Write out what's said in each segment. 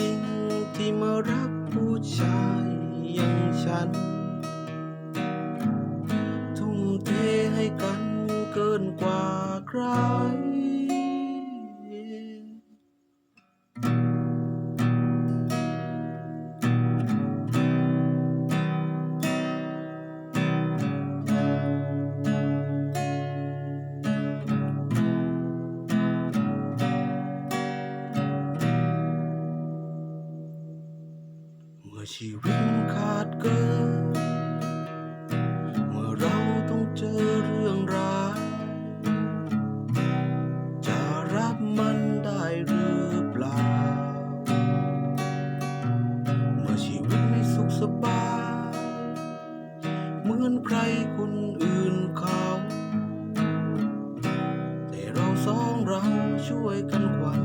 ริงๆ ที่มารักผู้ชายอย่างฉัน ทุ่มเทให้กันเกินกว่าใคร มื่อชีวิตขาดเกิน เมื่อเราต้องเจอเรื่องร้าย จะรับมันได้หรือเปล่า เมื่อชีวิตไม่สุขสบาย เหมือนใครคนอื่นเขา แต่เราสองเราช่วยกันควัน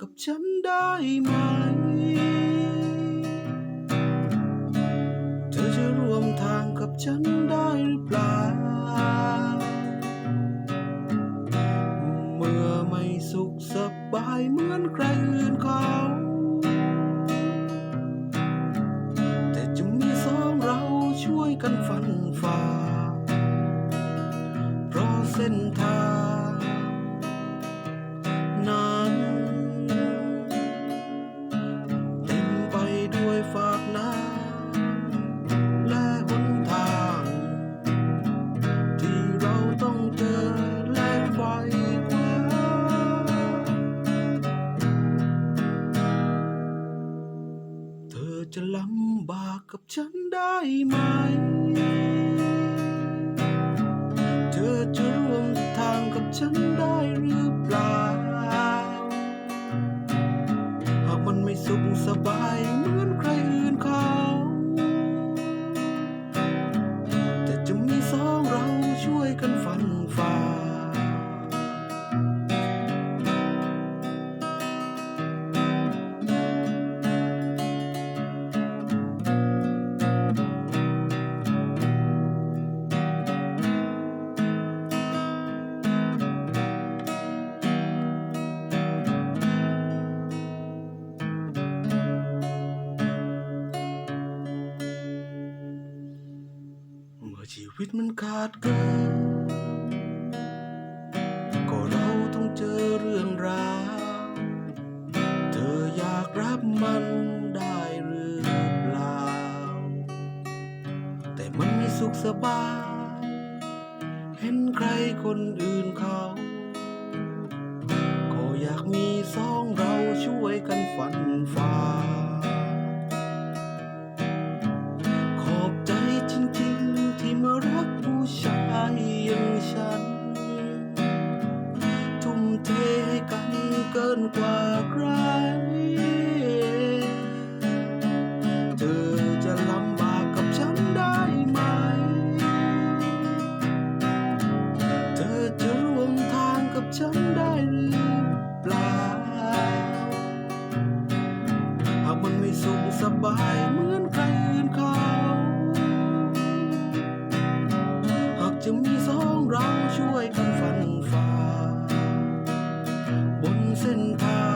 กับฉันได้ไหม เธอจะร่วมทางกับฉันได้หรือเปล่า เมื่อไม่สุขสบายเหมือนใครอื่นเขาแต่จะมีสองเราช่วยกันฟันฝ่าเพราะเส้นทาง จะลำบากกับฉันได้ไหม วิตมันขาดเกินก็เราต้องเจอเรื่องราว เธออยากรับมันได้หรือเปล่า แต่มันไม่สุขสบาย เห็นใครคนอื่นเขา ก็อยากมีสองเราช่วยกันฟันฝ่า ให้กันเกินกว่าใคร เธอจะลำบากกับฉันได้ไหม เธอจะร่วมทางกับฉันได้หรือเปล่า หากมันไม่สุขสบายเหมือนใครอื่นเขา หากจะมีสองเราช่วยกัน นเส้นทางฝา